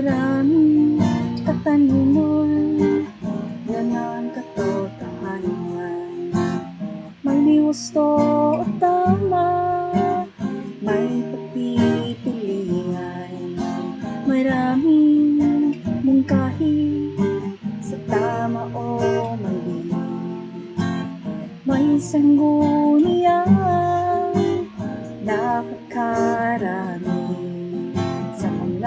Maraming katanungan Yan ang katotohanan May gusto o tama May pagpipilian Maraming mungkahi Sa tama o mali. May sanggunian Napakarami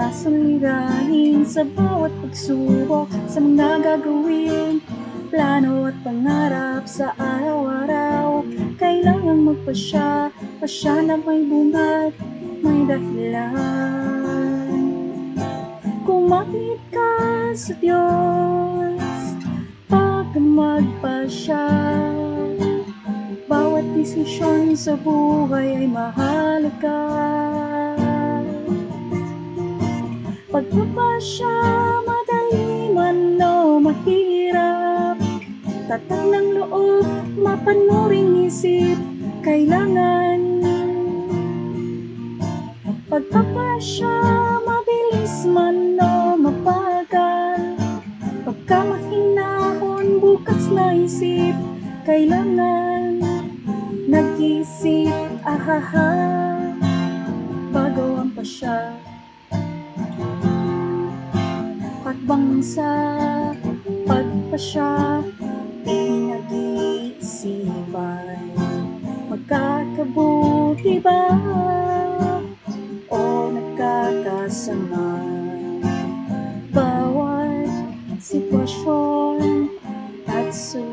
Sa mga suliranin Sa bawat pagsubok Sa mga gagawin Plano at pangarap sa araw-araw. Kailangang magpasya Pasya na may bungat May dahilan. Kumapit ka sa Diyos Pag magpasya. Bawat desisyon sa buhay ay mahalaga Pagpapasya, madali man o mahirap. Tatang ng loob, mapanuring isip Kailangan. Pagpapasya, mabilis man o mabagal Pagka bukas na isip Kailangan. Nag-isip, ahaha Bago ang pasya Hakbang sa pagpasya Pinag-iisipan. Magkakabuti ba O nagkakasama? Bawat sitwasyon At solusyon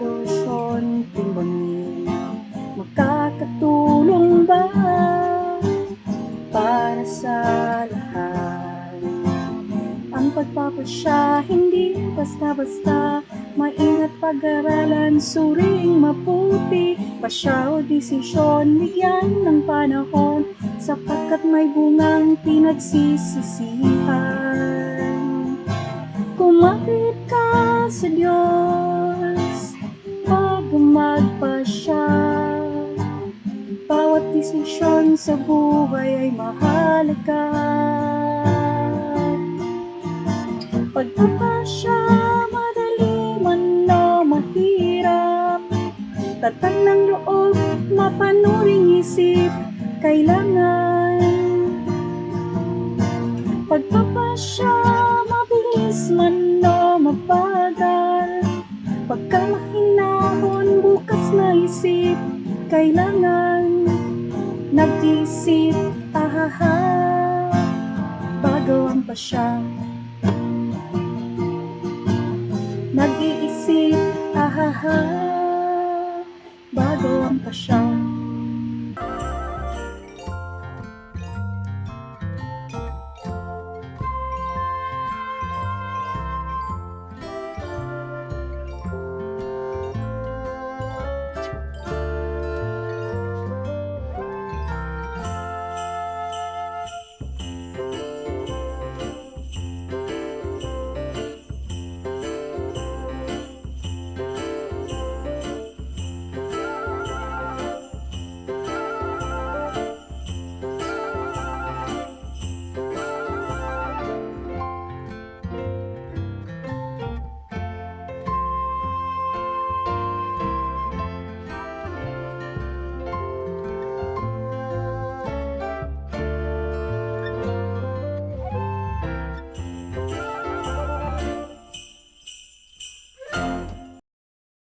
Ang pagpapasya Hindi basta-basta. Maingat pag-aralan Suring maputi. Pasya o desisyon Bigyan ng panahon. Sapagkat may bungang Pinagsisisihan. Kumapit ka sa Diyos Pag magpasya Bawat desisyon sa buhay ay mahalaga Pagpapasya, madali man o mahirap. Tatang ng loob, mapanuring isip Kailangan. Pagpapasya, mabilis man o mabagal. Pagka mahinahon, bukas na isip Kailangan. Nag-isip, ahaha Bago ang pasya Nag-iisip, ahaha Bago ang pasya